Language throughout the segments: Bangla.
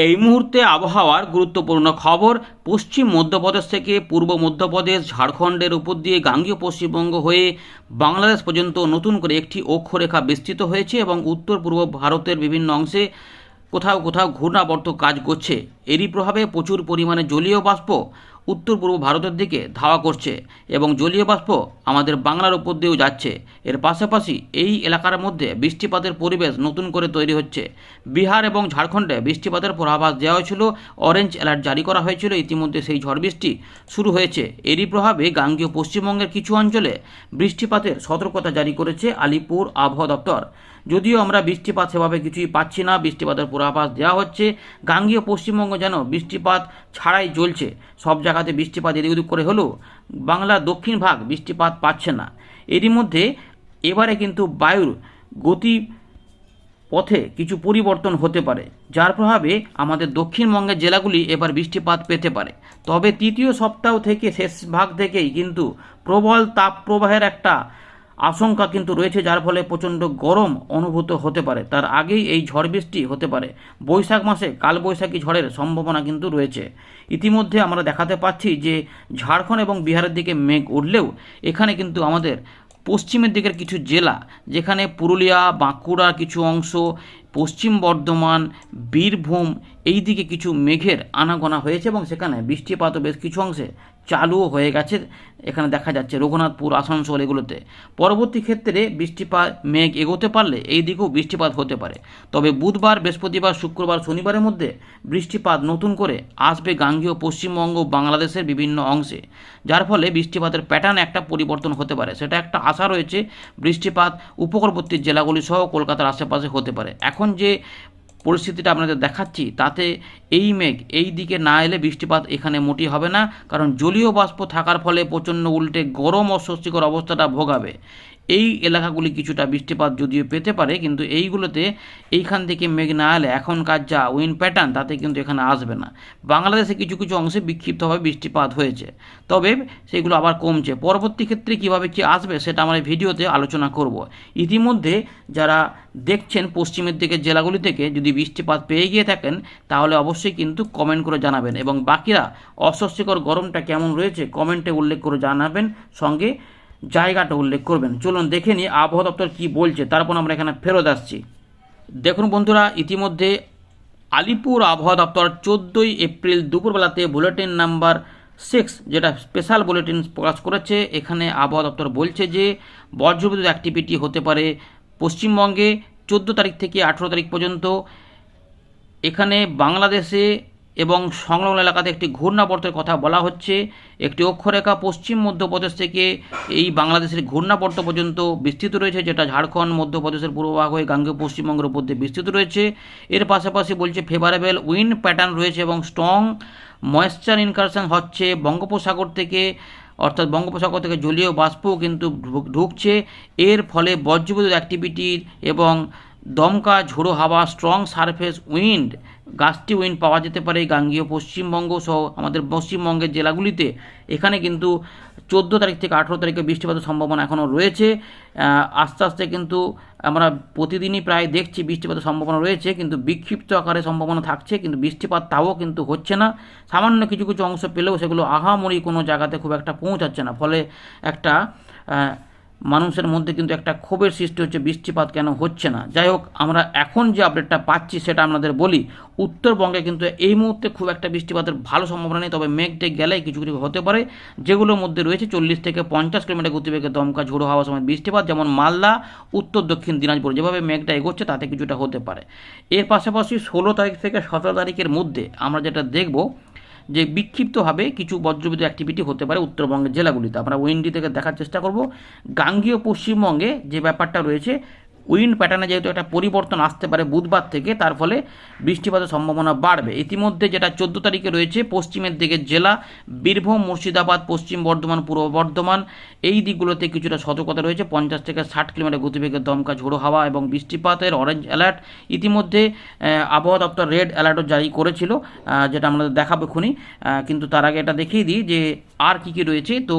এই মুহূর্তে আবহাওয়ার গুরুত্বপূর্ণ খবর, পশ্চিম মধ্যপ্রদেশ থেকে পূর্ব মধ্যপ্রদেশ, ঝাড়খণ্ডের উপর দিয়ে গাঙ্গীয় পশ্চিমবঙ্গ হয়ে বাংলাদেশ পর্যন্ত নতুন করে একটি অক্ষরেখা বিস্তৃত হয়েছে এবং উত্তর পূর্ব ভারতের বিভিন্ন অংশে কোথাও কোথাও ঘূর্ণাবর্ত কাজ করছে। এরই প্রভাবে প্রচুর পরিমাণে জলীয় বাষ্প উত্তর পূর্ব ভারতের দিকে ধাওয়া করছে এবং জলীয় বাষ্প আমাদের বাংলার উপর দিয়েও যাচ্ছে। এর পাশাপাশি এই এলাকার মধ্যে বৃষ্টিপাতের পরিবেশ নতুন করে তৈরি হচ্ছে। বিহার এবং ঝাড়খণ্ডে বৃষ্টিপাতের পূর্বাভাস দেওয়া হয়েছিল। অরেঞ্জ অ্যালার্ট জারি করা হয়েছিল। ইতিমধ্যে সেই ঝড় বৃষ্টি শুরু হয়েছে। এরই প্রভাবে গাঙ্গীয় পশ্চিমবঙ্গের কিছু অঞ্চলে বৃষ্টিপাতের সতর্কতা জারি করেছে আলিপুর আবহাওয়া দপ্তর। যদিও আমরা বৃষ্টিপাত সেভাবে কিছুই পাচ্ছি না, বৃষ্টিপাতের পূর্বাভাস দেওয়া হচ্ছে। গাঙ্গীয় পশ্চিমবঙ্গ যেন বৃষ্টিপাত ছাড়াই চলছে সব জায়গাতে বৃষ্টিপাত এদিক ওদিক করে হলেও বাংলার দক্ষিণ ভাগ বৃষ্টিপাত পাচ্ছে না। এরই মধ্যে এবারে কিন্তু বায়ুর গতি পথে কিছু পরিবর্তন হতে পারে, যার প্রভাবে আমাদের দক্ষিণবঙ্গের জেলাগুলি এবার বৃষ্টিপাত পেতে পারে। তবে তৃতীয় সপ্তাহ থেকে শেষ ভাগ থেকেই কিন্তু প্রবল তাপ প্রবাহের একটা আশঙ্কা কিন্তু রয়েছে, যার ফলে প্রচণ্ড গরম অনুভূত হতে পারে। তার আগেই এই ঝড় বৃষ্টি হতে পারে। বৈশাখ মাসে কালবৈশাখী ঝড়ের সম্ভাবনা কিন্তু রয়েছে। ইতিমধ্যে আমরা দেখাতে পাচ্ছি যে, ঝাড়খণ্ড এবং বিহারের দিকে মেঘ উঠলেও এখানে কিন্তু আমাদের পশ্চিমের দিকের কিছু জেলা, যেখানে পুরুলিয়া বাঁকুড়া কিছু অংশ পশ্চিম বর্ধমান, বীরভূম এই দিকে কিছু মেঘের আনাগোনা হয়েছে এবং সেখানে বৃষ্টিপাতও বেশ কিছু অংশে চালুও হয়ে গেছে। এখানে দেখা যাচ্ছে রঘুনাথপুর, আসানসোল এগুলোতে। পরবর্তী ক্ষেত্রে বৃষ্টিপাত, মেঘ এগোতে পারলে এই দিকেও বৃষ্টিপাত হতে পারে। তবে বুধবার, বৃহস্পতিবার, শুক্রবার, শনিবারের মধ্যে বৃষ্টিপাত নতুন করে আসবে গাঙ্গীয় পশ্চিমবঙ্গ বাংলাদেশের বিভিন্ন অংশে, যার ফলে বৃষ্টিপাতের প্যাটার্ন একটা পরিবর্তন হতে পারে। সেটা একটা আশা রয়েছে, বৃষ্টিপাত উপকূলবর্তী জেলাগুলি সহ কলকাতার আশেপাশে হতে পারে। এখন যে পরিস্থিতিটা আপনাদের দেখাচ্ছি, তাতে এই মেঘ এই দিকে না এলে বৃষ্টিপাত এখানে মোটি হবে না, কারণ জলীয় বাষ্প থাকার ফলে প্রচণ্ড উল্টে গরম অস্বস্তিকর অবস্থাটা ভোগাবে। এই এলাকাগুলি কিছুটা বৃষ্টিপাত যদিও পেতে পারে, কিন্তু এইগুলোতে এইখান থেকে মেঘ না এলে এখনকার যা উইন প্যাটার্ন তাতে কিন্তু এখানে আসবে না। বাংলাদেশে কিছু কিছু অংশে বিক্ষিপ্তভাবে বৃষ্টিপাত হয়েছে। তবে সেগুলো আবার কমছে। পরবর্তী ক্ষেত্রে কীভাবে কী আসবে সেটা আমরা ভিডিওতে আলোচনা করব। ইতিমধ্যে যারা দেখছেন পশ্চিমের দিকের জেলাগুলি থেকে যদি বৃষ্টিপাত পেয়ে গিয়ে থাকেন, তাহলে অবশ্যই কিন্তু কমেন্ট করে জানাবেন। এবং বাকিরা অস্বস্তিকর গরমটা কেমন রয়েছে কমেন্টে উল্লেখ করে জানাবেন। সঙ্গে জায়গাটা উল্লেখ করবেন। চলুন দেখে নিই আবহাওয়া দপ্তর কী বলছে, তারপর আমরা এখানে ফেরত আসছি। দেখুন বন্ধুরা, ইতিমধ্যে আলিপুর আবহাওয়া দপ্তর চোদ্দোই এপ্রিল দুপুরবেলাতে বুলেটিন নাম্বার সিক্স, যেটা স্পেশাল বুলেটিন প্রকাশ করেছে, এখানে আবহাওয়া দপ্তর বলছে যে বজ্রবিদ্যুৎ অ্যাক্টিভিটি হতে পারে পশ্চিমবঙ্গে চোদ্দ তারিখ থেকে আঠেরো তারিখ পর্যন্ত। এখানে বাংলাদেশে এবং সংলগ্ন এলাকাতে একটি ঘূর্ণাবর্তের কথা বলা হচ্ছে। একটি অক্ষরেখা পশ্চিম মধ্যপ্রদেশ থেকে এই বাংলাদেশের ঘূর্ণাবর্ত পর্যন্ত বিস্তৃত রয়েছে, যেটা ঝাড়খণ্ড, মধ্যপ্রদেশের পূর্বভাগ হয়ে গাঙ্গেয় পশ্চিমবঙ্গের উপর দিয়ে বিস্তৃত রয়েছে। এর পাশাপাশি বলছে ফেভারেবল উইন্ড প্যাটার্ন রয়েছে এবং স্ট্রং ময়েশ্চার ইনকারশন হচ্ছে। বঙ্গোপসাগর থেকে, অর্থাৎ বঙ্গোপসাগর থেকে জলীয় বাষ্প কিন্তু ঢুক- ঢুকছে। এর ফলে বজ্রবিদ্যুৎ অ্যাক্টিভিটি এবং দমকা ঝোড়ো হাওয়া স্ট্রং সারফেস উইন্ড গাছটি উইন্ড পাওয়া যেতে পারে গাঙ্গীয় পশ্চিমবঙ্গ সহ আমাদের পশ্চিমবঙ্গের জেলাগুলিতে। এখানে কিন্তু চোদ্দ তারিখ থেকে আঠেরো তারিখে বৃষ্টিপাতের সম্ভাবনা এখনও রয়েছে। আস্তে আস্তে কিন্তু আমরা প্রতিদিনই প্রায় দেখছি বৃষ্টিপাতের সম্ভাবনা রয়েছে, কিন্তু বিক্ষিপ্ত আকারে সম্ভাবনা থাকছে, কিন্তু বৃষ্টিপাত তাও কিন্তু হচ্ছে না। সামান্য কিছু কিছু অংশ পেলেও সেগুলো আহামরি কোনো জায়গাতে খুব একটা পৌঁছাচ্ছে না। ফলে একটা মানুষের মধ্যে কিন্তু একটা ক্ষোভের সৃষ্টি হচ্ছে, বৃষ্টিপাত কেন হচ্ছে না? যাই হোক, আমরা এখন যে আপডেটটা পাচ্ছি সেটা আপনাদের বলি, উত্তরবঙ্গে কিন্তু এই মুহূর্তে খুব একটা বৃষ্টিপাতের ভালো সম্ভাবনা নেই, তবে মেঘটে গেলেই কিছু কিছু হতে পারে। যেগুলোর মধ্যে রয়েছে চল্লিশ থেকে পঞ্চাশ কিলোমিটার গতিবেগে দমকা ঝোড়ো হওয়ার সময় বৃষ্টিপাত, যেমন মালদা, উত্তর দক্ষিণ দিনাজপুর, যেভাবে মেঘটা এগোচ্ছে তাতে কিছুটা হতে পারে। এর পাশাপাশি ষোলো তারিখ থেকে সতেরো তারিখের মধ্যে আমরা যেটা দেখব যে বিক্ষিপ্তভাবে কিছু বজ্রবিদ্যুৎ অ্যাক্টিভিটি হতে পারে উত্তরবঙ্গের জেলাগুলিতে। আমরা ওয়েন্ডি থেকে দেখার চেষ্টা করব। গাঙ্গীয় পশ্চিমবঙ্গে যে ব্যাপারটা রয়েছে উইন্ড প্যাটার্নে যেহেতু একটা পরিবর্তন আসতে পারে বুধবার থেকে, তার ফলে বৃষ্টিপাতের সম্ভাবনা বাড়বে। ইতিমধ্যে যেটা চোদ্দ তারিখে রয়েছে, পশ্চিমের দিকে জেলা, বীরভূম, মুর্শিদাবাদ, পশ্চিম বর্ধমান, পূর্ব বর্ধমান, এই দিকগুলোতে কিছুটা সতর্কতা রয়েছে। পঞ্চাশ থেকে ষাট কিলোমিটার গতিবেগের দমকা ঝোড়ো হাওয়া এবং বৃষ্টিপাতের অরেঞ্জ অ্যালার্ট ইতিমধ্যে আবহাওয়া দপ্তর রেড অ্যালার্টও জারি করেছিল যেটা আমাদের দেখাবো খুনি কিন্তু তার আগে এটা দেখিয়ে দিই যে আর কী কী রয়েছে। তো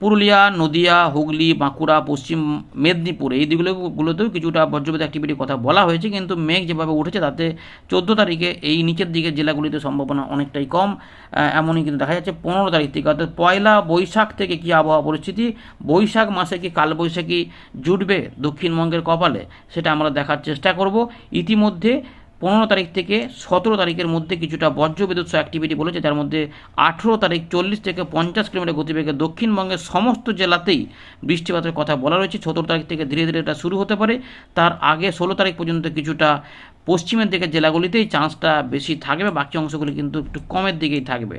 পুরুলিয়া, নদিয়া, হুগলি, বাঁকুড়া, পশ্চিম মেদিনীপুর, এই দিকগুলোগুলোতেও কিছুটা বজ্রপাত অ্যাক্টিভিটির কথা বলা হয়েছে, কিন্তু মেঘ যেভাবে উঠেছে তাতে চোদ্দ তারিখে এই নিচের দিকের জেলাগুলিতে সম্ভাবনা অনেকটাই কম এমনই কিন্তু দেখা যাচ্ছে পনেরো তারিখ থেকে। অর্থাৎ পয়লা বৈশাখ থেকে কী আবহাওয়া পরিস্থিতি? বৈশাখ মাসে কি কালবৈশাখী জুটবে দক্ষিণবঙ্গের কপালে? সেটা আমরা দেখার চেষ্টা করব। ইতিমধ্যে পনেরো তারিখ থেকে সতেরো তারিখের মধ্যে কিছুটা বজ্র বিদ্যুৎ সহ অ্যাক্টিভিটি বলেছে। যার মধ্যে আঠেরো তারিখ চল্লিশ থেকে পঞ্চাশ কিলোমিটার গতিবেগে দক্ষিণবঙ্গের সমস্ত জেলাতেই বৃষ্টিপাতের কথা বলা রয়েছে। সতেরো তারিখ থেকে ধীরে ধীরে এটা শুরু হতে পারে। তার আগে ষোলো তারিখ পর্যন্ত কিছুটা পশ্চিমের দিকের জেলাগুলিতেই চান্সটা বেশি থাকবে। বাকি অংশগুলি কিন্তু একটু কমের দিকেই থাকবে।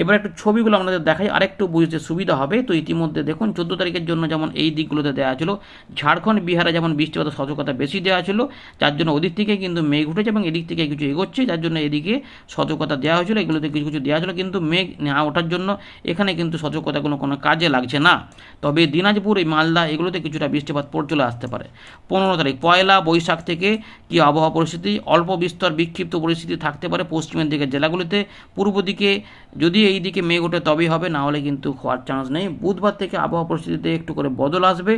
এবার একটু ছবিগুলো আমাদের দেখাই, আরেকটু বুঝতে সুবিধা হবে। তো ইতিমধ্যে দেখুন, চোদ্দ তারিখের জন্য যেমন এই দিকগুলোতে দেওয়া ছিল, ঝাড়খণ্ড, বিহারে যেমন বৃষ্টিপাতের সতর্কতা বেশি দেওয়া ছিল, যার জন্য ওদিক থেকে কিন্তু মেঘ উঠেছে এবং এদিক থেকে কিছু এগোচ্ছে, যার জন্য এদিকে সতর্কতা দেওয়া হয়েছিল, এগুলোতে কিছু কিছু দেওয়া ছিল, কিন্তু মেঘ না ওঠার জন্য এখানে কিন্তু সতর্কতাগুলো কোনো কাজে লাগছে না। তবে দিনাজপুর, এই মালদা, এগুলোতে কিছুটা বৃষ্টিপাত পড়ে চলে আসতে পারে। পনেরো তারিখ, পয়লা বৈশাখ থেকে কি আবহাওয়া পরিস্থিতি? অল্প বিস্তর বিক্ষিপ্ত পরিস্থিতি থাকতে পারে পশ্চিমের দিকের জেলাগুলিতে। পূর্ব দিকে যদি এই দিকে মেঘ ওঠে তবেই হবে, না হলে কিন্তু হওয়ার চান্স নেই। বুধবার থেকে আবহাওয়া পরিস্থিতিতে একটু করে বদল আসবে,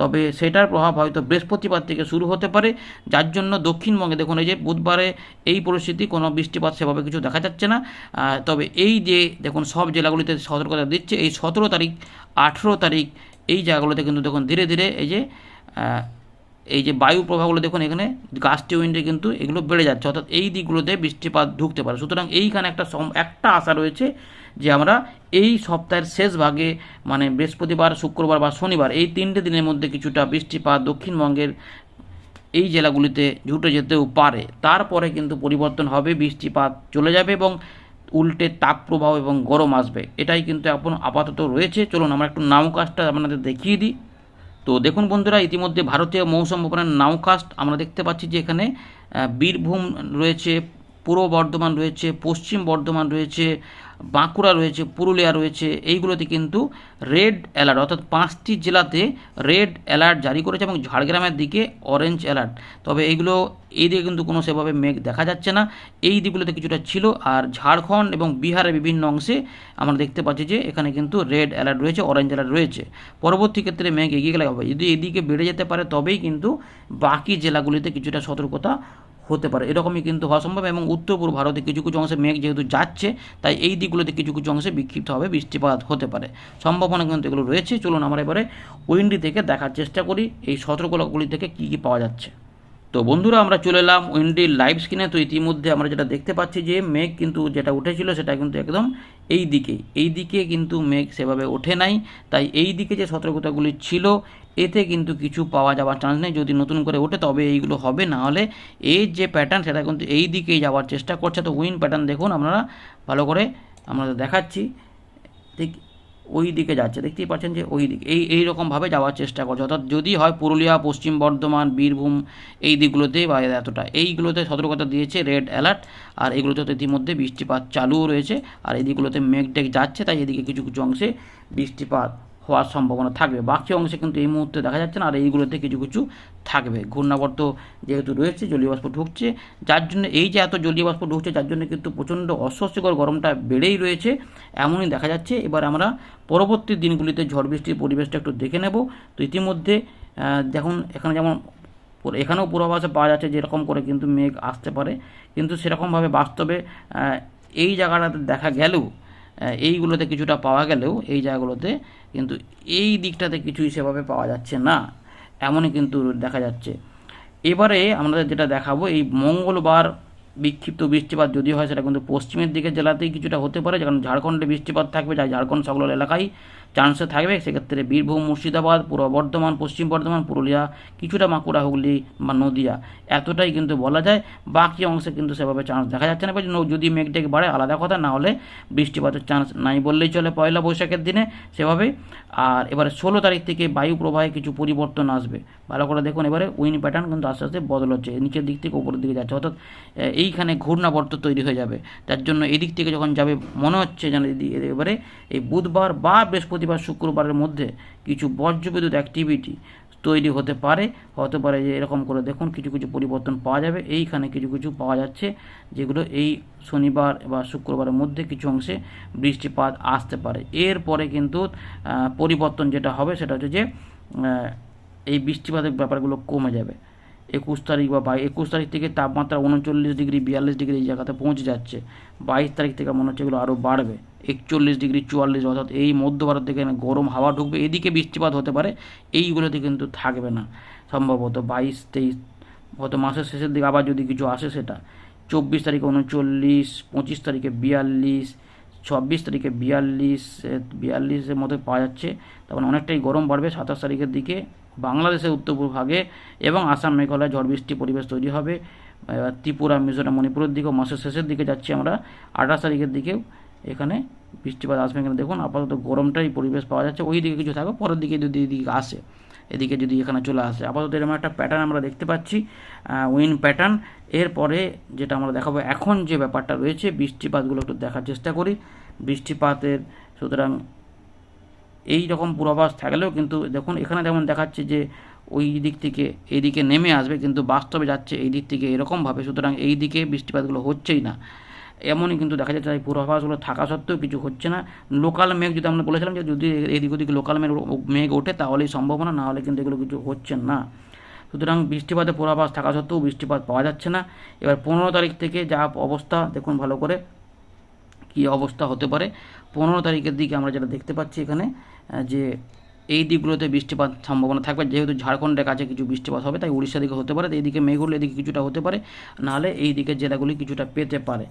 তবে সেটার প্রভাব হয়তো বৃহস্পতিবার থেকে শুরু হতে পারে, যার জন্য দক্ষিণবঙ্গে দেখুন, এই যে বুধবারে এই পরিস্থিতি, কোনো বৃষ্টিপাত সেভাবে কিছু দেখা যাচ্ছে না। তবে এই যে দেখুন, সব জেলাগুলিতে সতর্কতা দিচ্ছে, এই সতেরো তারিখ, আঠেরো তারিখ এই জায়গাগুলোতে কিন্তু দেখুন, ধীরে ধীরে এই যে এই যে বায়ু প্রবাহগুলো দেখুন, এখানে গাছটি উইন্ডে কিন্তু এগুলো বেড়ে যাচ্ছে, অর্থাৎ এই দিকগুলোতে বৃষ্টিপাত ঢুকতে পারে। সুতরাং এইখানে একটা একটা আশা রয়েছে যে আমরা এই সপ্তাহের শেষ ভাগে মানে বৃহস্পতিবার, শুক্রবার বা শনিবার, এই তিনটে দিনের মধ্যে কিছুটা বৃষ্টিপাত দক্ষিণবঙ্গের এই জেলাগুলিতে ঝুটে যেতেও পারে। তারপরে কিন্তু পরিবর্তন হবে, বৃষ্টিপাত চলে যাবে এবং উল্টে তাপপ্রবাহ এবং গরম আসবে। এটাই কিন্তু এখন আপাতত রয়েছে। চলুন, আমরা একটু নামকাজটা আপনাদের দেখিয়ে দিই। তো দেখুন বন্ধুরা, ইতিমধ্যে ভারতীয় মৌসুম ভবনের নাওকাস্ট আমরা দেখতে পাচ্ছি যে এখানে বীরভূম রয়েছে, পূর্ব বর্ধমান রয়েছে, পশ্চিম বর্ধমান রয়েছে বাঁকুড়া রয়েছে, পুরুলিয়া রয়েছে, এইগুলোতে কিন্তু রেড অ্যালার্ট অর্থাৎ পাঁচটি জেলাতে রেড অ্যালার্ট জারি করেছে এবং ঝাড়গ্রামের দিকে অরেঞ্জ অ্যালার্ট তবে এইগুলো, এই দিকে কিন্তু কোনো সেভাবে মেঘ দেখা যাচ্ছে না। এই দিকগুলোতে কিছুটা ছিল আর ঝাড়খণ্ড এবং বিহারের বিভিন্ন অংশে আমরা দেখতে পাচ্ছি যে এখানে কিন্তু রেড অ্যালার্ট রয়েছে অরেঞ্জ অ্যালার্ট রয়েছে। পরবর্তী ক্ষেত্রে মেঘ এগিয়ে গেলে হবে। যদি এদিকে বেড়ে যেতে পারে, তবেই কিন্তু বাকি জেলাগুলিতে কিছুটা সতর্কতা হতে পারে। এরকমই কিন্তু হওয়া সম্ভব এবং উত্তর পূর্ব ভারতে কিছু কিছু অংশে মেঘ যেহেতু যাচ্ছে, তাই এই দিকগুলোতে কিছু কিছু অংশে বিক্ষিপ্তভাবে বৃষ্টিপাত হতে পারে। সম্ভাবনা কিন্তু এগুলো রয়েছে। চলুন আমরা এবারে উইন্ডি থেকে দেখার চেষ্টা করি, এই সতর্কতাগুলি থেকে কী কী পাওয়া যাচ্ছে। তো বন্ধুরা, আমরা চলে এলাম উইন্ডির লাইভ স্ক্রিনে। তো ইতিমধ্যে আমরা যেটা দেখতে পাচ্ছি যে, মেঘ কিন্তু যেটা উঠেছিল সেটা কিন্তু একদম এই দিকেই এই দিকে কিন্তু মেঘ সেভাবে ওঠে নাই। তাই এই দিকে যে সতর্কতাগুলি ছিল এতে কিন্তু কিছু পাওয়া যাওয়ার চান্স নেই। যদি নতুন করে ওঠে তবে এইগুলো হবে। না হলে এই যে প্যাটার্ন সেটা কিন্তু এই দিকেই যাওয়ার চেষ্টা করছে। তো উইন প্যাটার্ন দেখুন আপনারা। ভালো করে আমরা দেখাচ্ছি। ঠিক ওই দিকে যাচ্ছে। দেখতেই পাচ্ছেন যে ওই দিকে, এই এই রকমভাবে যাওয়ার চেষ্টা করছে। অর্থাৎ যদি হয় পুরুলিয়া, পশ্চিম বর্ধমান, বীরভূম, এই দিকগুলোতে বা এতটা। এইগুলোতে সতর্কতা দিয়েছে রেড অ্যালার্ট আর এগুলোতে ইতিমধ্যে বৃষ্টিপাত চালুও রয়েছে। আর এই দিকগুলোতে মেঘ টেঘ যাচ্ছে, তাই এদিকে কিছু কিছু অংশে বৃষ্টিপাত হওয়ার সম্ভাবনা থাকবে। বাকি অংশে কিন্তু এই মুহূর্তে দেখা যাচ্ছে না, আর এইগুলোতে কিছু কিছু থাকবে। ঘূর্ণাবর্ত যেহেতু রয়েছে, জলীয় বাষ্প ঢুকছে, যার জন্য এই যে এত জলীয় বাষ্প ঢুকছে, যার জন্য কিন্তু প্রচণ্ড অস্বস্তিকর গরমটা বেড়েই রয়েছে, এমনই দেখা যাচ্ছে। এবার আমরা পরবর্তী দিনগুলিতে ঝড় বৃষ্টির পরিবেশটা একটু দেখে নেব। তো ইতিমধ্যে দেখুন, এখানে যেমন এখানেও পূর্বাভাসে পাওয়া যাচ্ছে যেরকম করে কিন্তু মেঘ আসতে পারে। কিন্তু সেরকমভাবে বাস্তবে এই জায়গাটাতে দেখা গেলেও এইগুলোতে কিছুটা পাওয়া গেলেও এই জায়গাগুলোতে কিন্তু এই দিকটাতে কিছুই সেভাবে পাওয়া যাচ্ছে না, এমনই কিন্তু দেখা যাচ্ছে। এবারে আমরা যেটা দেখাবো, এই মঙ্গলবার বিক্ষিপ্ত বৃষ্টিপাত যদি হয়, সেটা কিন্তু পশ্চিমের দিকে জেলাতেই কিছুটা হতে পারে, যেমন ঝাড়খণ্ডে বৃষ্টিপাত থাকবে যা ঝাড়খণ্ড সকল এলাকায় চান্সে থাকবে, সেক্ষেত্রে বীরভূম, মুর্শিদাবাদ, পূর্ব বর্ধমান, পশ্চিম বর্ধমান, পুরুলিয়া, কিছুটা বাঁকুড়া হুগলি বা নদিয়া। এতটাই কিন্তু বলা যায়। বাকি অংশে কিন্তু সেভাবে চান্স দেখা যাচ্ছে না। যদি মেঘটেক বাড়ে, আলাদা কথা, না হলে বৃষ্টিপাতের চান্স নাই বললেই চলে পয়লা বৈশাখের দিনে সেভাবে। আর এবারে ষোলো তারিখ থেকে বায়ু প্রবাহে কিছু পরিবর্তন আসবে। ভালো করে দেখুন, এবারে উইন প্যাটার্ন কিন্তু আস্তে আস্তে বদল হচ্ছে। নিচের দিক থেকে উপরের দিকে যাচ্ছে। অর্থাৎ এইখানে ঘূর্ণাবর্ত তৈরি হয়ে যাবে। তার জন্য এদিক থেকে যখন যাবে, মনে হচ্ছে যেন এবারে এই বুধবার বা বৃহস্পতিবার শুক্রবারের মধ্যে কিছু বজ্রবিদ্যুৎ অ্যাক্টিভিটি তৈরি হতে পারে। হতে পারে যে এরকম করে দেখুন, কিছু কিছু পরিবর্তন পাওয়া যাবে। এইখানে কিছু কিছু পাওয়া যাচ্ছে, যেগুলো এই শনিবার বা শুক্রবারের মধ্যে কিছু অংশে বৃষ্টিপাত আসতে পারে। এরপরে কিন্তু পরিবর্তন যেটা হবে সেটা হচ্ছে যে এই বৃষ্টিপাতের ব্যাপারগুলো কমে যাবে। একুশ তারিখ বা বাই একুশ তারিখ থেকে তাপমাত্রা উনচল্লিশ ডিগ্রি, বিয়াল্লিশ ডিগ্রি এই জায়গাতে পৌঁছে যাচ্ছে। বাইশ তারিখ থেকে মনে হচ্ছে এগুলো আরও বাড়বে। একচল্লিশ ডিগ্রি চুয়াল্লিশ অর্থাৎ এই মধ্য ভারত থেকে গরম হাওয়া ঢুকবে। এদিকে বৃষ্টিপাত হতে পারে, এইগুলোতে কিন্তু থাকবে না সম্ভবত। বাইশ, তেইশ হয়তো মাসের শেষের দিকে আবার যদি কিছু আসে সেটা। চব্বিশ তারিখে উনচল্লিশ, পঁচিশ তারিখে বিয়াল্লিশ, ছাব্বিশ তারিখে বিয়াল্লিশ বিয়াল্লিশের মতো পাওয়া যাচ্ছে। তখন অনেকটাই গরম বাড়বে। সাতাশ তারিখের দিকে বাংলাদেশের উত্তর পূর্ব ভাগে এবং আসাম, মেঘালয় ঝড় বৃষ্টি পরিবেশ তৈরি হবে। ত্রিপুরা, মিজোরাম, মণিপুরের দিকেও মাসের শেষের দিকে যাচ্ছি আমরা। আঠাশ তারিখের দিকেও এখানে বৃষ্টিপাত আসবে এখানে। দেখুন, আপাতত গরমটাই পরিবেশ পাওয়া যাচ্ছে। ওই দিকে কিছু থাকবে, পরের দিকে যদি এদিকে আসে, এদিকে যদি এখানে চলে আসে। আপাতত এরকম একটা প্যাটার্ন আমরা দেখতে পাচ্ছি উইন প্যাটার্ন এরপরে যেটা আমরা দেখাবো এখন যে ব্যাপারটা রয়েছে, বৃষ্টিপাতগুলো একটু দেখার চেষ্টা করি। বৃষ্টিপাতের, সুতরাং এই রকম পূর্বাভাস থাকলেও কিন্তু দেখুন, এখানে যেমন দেখাচ্ছে যে ওই দিক থেকে এই দিকে নেমে আসবে, কিন্তু বাস্তবে যাচ্ছে এই দিক থেকে এরকমভাবে। সুতরাং এই দিকে বৃষ্টিপাতগুলো হচ্ছেই না। এমনই কিন্তু দেখা যাচ্ছে, এই পূর্বাভাসগুলো থাকা সত্ত্বেও কিছু হচ্ছে না। লোকাল মেঘ যদি আমরা বলেছিলাম যে যদি এদিক ওদিক লোকাল মেঘ মেঘ ওঠে তাহলেই সম্ভাবনা, না হলে কিন্তু এগুলো কিছু হচ্ছে না। সুতরাং বৃষ্টিপাতের পূর্বাভাস থাকা সত্ত্বেও বৃষ্টিপাত পাওয়া যাচ্ছে না। এবার পনেরো তারিখ থেকে যা অবস্থা, দেখুন ভালো করে কী অবস্থা হতে পারে। পনেরো তারিখের দিকে আমরা যেটা দেখতে পাচ্ছি এখানে যে এই দিকগুলোতে বৃষ্টিপাত সম্ভাবনা থাকবে। যেহেতু ঝাড়খণ্ডের কাছে কিছু বৃষ্টিপাত হবে, তাই উড়িষ্যা দিকে হতে পারে। এইদিকে মেঘ হলে এদিকে কিছুটা হতে পারে, নাহলে এই দিকের জেলাগুলি কিছুটা পেতে পারে।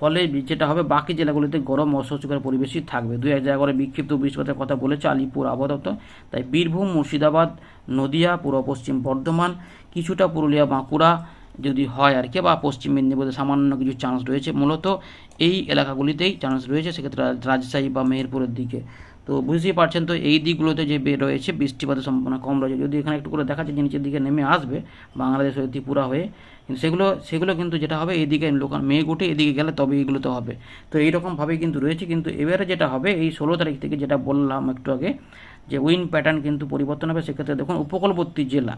ফলে যেটা হবে, বাকি জেলাগুলিতে গরম অস্বস্তিকর পরিবেশই থাকবে। দু এক জায়গা করে বিক্ষিপ্ত বৃষ্টিপাতের কথা বলেছে আলিপুর আবহাওয়া তাই বীরভূম, মুর্শিদাবাদ, নদিয়া, পূর্ব পশ্চিম বর্ধমান, কিছুটা পুরুলিয়া, বাঁকুড়া যদি হয় আর কি, বা পশ্চিম মেদিনীপুরে সামান্য কিছু চান্স রয়েছে। মূলত এই এলাকাগুলিতেই চান্স রয়েছে, সেক্ষেত্রে রাজশাহী বা মেহেরপুরের দিকে। তো বুঝতেই পারছেন তো, এই দিকগুলোতে যে রয়েছে বৃষ্টিপাতের সম্ভাবনা কম রয়েছে। যদি এখানে একটু করে দেখাচ্ছে যে নিচের দিকে নেমে আসবে, বাংলাদেশ হয়ে, ত্রিপুরা হয়ে, কিন্তু সেগুলো সেগুলো কিন্তু যেটা হবে এইদিকে লোকাল মেঘ উঠে এদিকে গেলে তবে এইগুলোতে হবে। তো এইরকমভাবেই কিন্তু রয়েছে, কিন্তু এবারে যেটা হবে, এই ষোলো তারিখ থেকে যেটা বললাম একটু আগে, যে উইন প্যাটার্ন কিন্তু পরিবর্তন হবে, সেক্ষেত্রে দেখুন উপকূলবর্তী জেলা,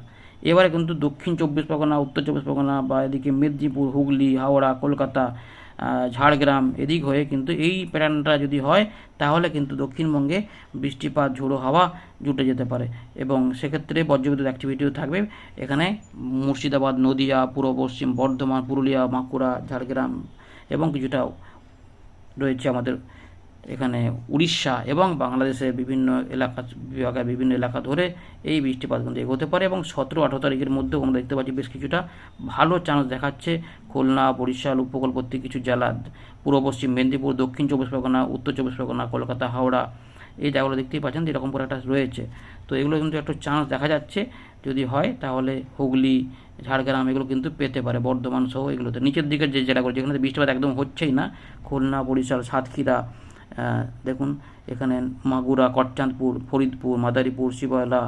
এবারে কিন্তু দক্ষিণ চব্বিশ পরগনা, উত্তর চব্বিশ পরগনা বা এদিকে মেদিনীপুর, হুগলি, হাওড়া, কলকাতা ঝাড়গ্রাম এদিক হয়ে কিন্তু এই প্যাটার্নটা যদি হয়, তাহলে কিন্তু দক্ষিণবঙ্গে বৃষ্টিপাত, ঝোড়ো হাওয়া জুটে যেতে পারে। এবং সেক্ষেত্রে বজ্রবিদ্যুৎ অ্যাক্টিভিটিও থাকবে। এখানে মুর্শিদাবাদ, নদিয়া, পূর্ব পশ্চিম, বর্ধমান, পুরুলিয়া, বাঁকুড়া, ঝাড়গ্রাম এবং কিছুটাও রয়েছে আমাদের এখানে উড়িষ্যা এবং বাংলাদেশের বিভিন্ন এলাকা, বিভাগের বিভিন্ন এলাকা ধরে এই বৃষ্টিপাত কিন্তু এগোতে পারে এবং সতেরো আঠারো তারিখের মধ্যেও আমরা দেখতে পাচ্ছি বেশ কিছুটা ভালো চান্স দেখাচ্ছে খুলনা, বরিশাল, উপকূলবর্তী কিছু জেলা, পূর্ব পশ্চিম মেদিনীপুর, দক্ষিণ চব্বিশ পরগনা, উত্তর চব্বিশ পরগনা, কলকাতা, হাওড়া এই জায়গাগুলো দেখতেই পাচ্ছেন এরকম করে একটা রয়েছে। তো এগুলো কিন্তু একটু চান্স দেখা যাচ্ছে। যদি হয় তাহলে হুগলি, ঝাড়গ্রাম এগুলো কিন্তু পেতে পারে, বর্ধমান সহ এগুলোতে। নিচের দিকের যে জেলাগুলো যেখানে বৃষ্টিপাত একদম হচ্ছেই না, খুলনা, বরিশাল, সাতক্ষীরা দেখুন, এখানে মাগুরা, কটচাঁদপুর, ফরিদপুর, মাদারীপুর শিবালয়া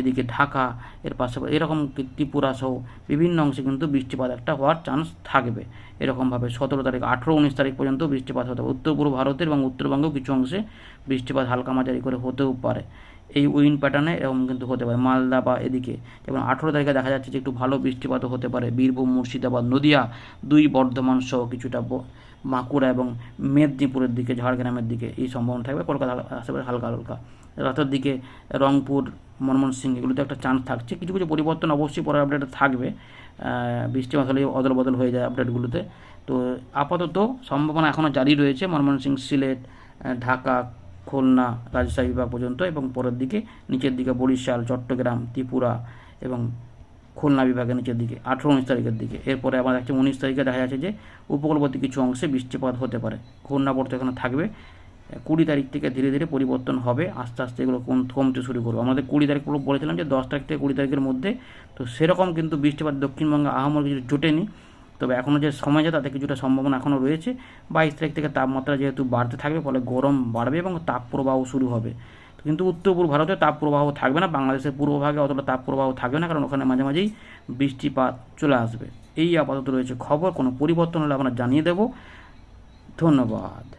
এদিকে ঢাকা, এর পাশাপাশি এরকম ত্রিপুরা সহ বিভিন্ন অংশে কিন্তু বৃষ্টিপাত একটা হওয়ার চান্স থাকবে। এরকমভাবে সতেরো তারিখ, আঠেরো, উনিশ তারিখ পর্যন্ত বৃষ্টিপাত হতে পারে। উত্তর পূর্ব ভারতের এবং উত্তরবঙ্গেও কিছু অংশে বৃষ্টিপাত হালকা মাঝারি করে হতেও পারে। এই উইন প্যাটার্নে এরকম কিন্তু হতে পারে। মালদা বা এদিকে যেমন আঠেরো তারিখে দেখা যাচ্ছে যে একটু ভালো বৃষ্টিপাতও হতে পারে। বীরভূম, মুর্শিদাবাদ, নদিয়া, দুই বর্ধমান সহ কিছুটা বাঁকুড়া এবং মেদিনীপুরের দিকে, ঝাড়গ্রামের দিকে এই সম্ভাবনা থাকবে। কলকাতা আশেপাশে হালকা হালকা। রাতের দিকে রংপুর, ময়মনসিংহ এগুলোতে একটা চান্স থাকছে। কিছু কিছু পরিবর্তন অবশ্যই পরের আপডেটে থাকবে। বৃষ্টিপাত হলে অদল বদল হয়ে যায় আপডেটগুলোতে তো আপাতত সম্ভাবনা এখনও জারি রয়েছে ময়মনসিংহ, সিলেট ঢাকা, খুলনা, রাজশাহী বিভাগ পর্যন্ত এবং পরের দিকে নিচের দিকে বরিশাল, চট্টগ্রাম, ত্রিপুরা এবং খুলনা বিভাগের নিচের দিকে, আঠেরো উনিশ তারিখের দিকে। এরপরে আবার একটা উনিশ তারিখে দেখা যাচ্ছে যে উপকূলবর্তী কিছু অংশে বৃষ্টিপাত হতে পারে। ঘূর্ণাবর্ত এখানে থাকবে। কুড়ি তারিখ থেকে ধীরে ধীরে পরিবর্তন হবে। আস্তে আস্তে এগুলো কম- কমতে শুরু করবে। আমাদের কুড়ি তারিখ বলেছিলাম যে দশ তারিখ থেকে কুড়ি তারিখের মধ্যে, তো সেরকম কিন্তু বৃষ্টিপাত দক্ষিণবঙ্গে আহামর কিছু জোটেনি। তবে এখনও যে সময় আছে, তাতে কিছুটা সম্ভাবনা এখনও রয়েছে। বাইশ তারিখ থেকে তাপমাত্রা যেহেতু বাড়তে থাকবে, ফলে গরম বাড়বে এবং তাপ প্রবাহ শুরু হবে। কিন্তু উত্তর পূর্ব ভারতে তাপ প্রবাহ থাকবে না, বাংলাদেশের পূর্বভাগে অতটা তাপ প্রবাহ থাকবে না, কারণ ওখানে মাঝে মাঝেই বৃষ্টিপাত চলে আসবে। এই আপাতত রয়েছে খবর, কোনো পরিবর্তন হলে আপনার জানিয়ে দেব। ধন্যবাদ।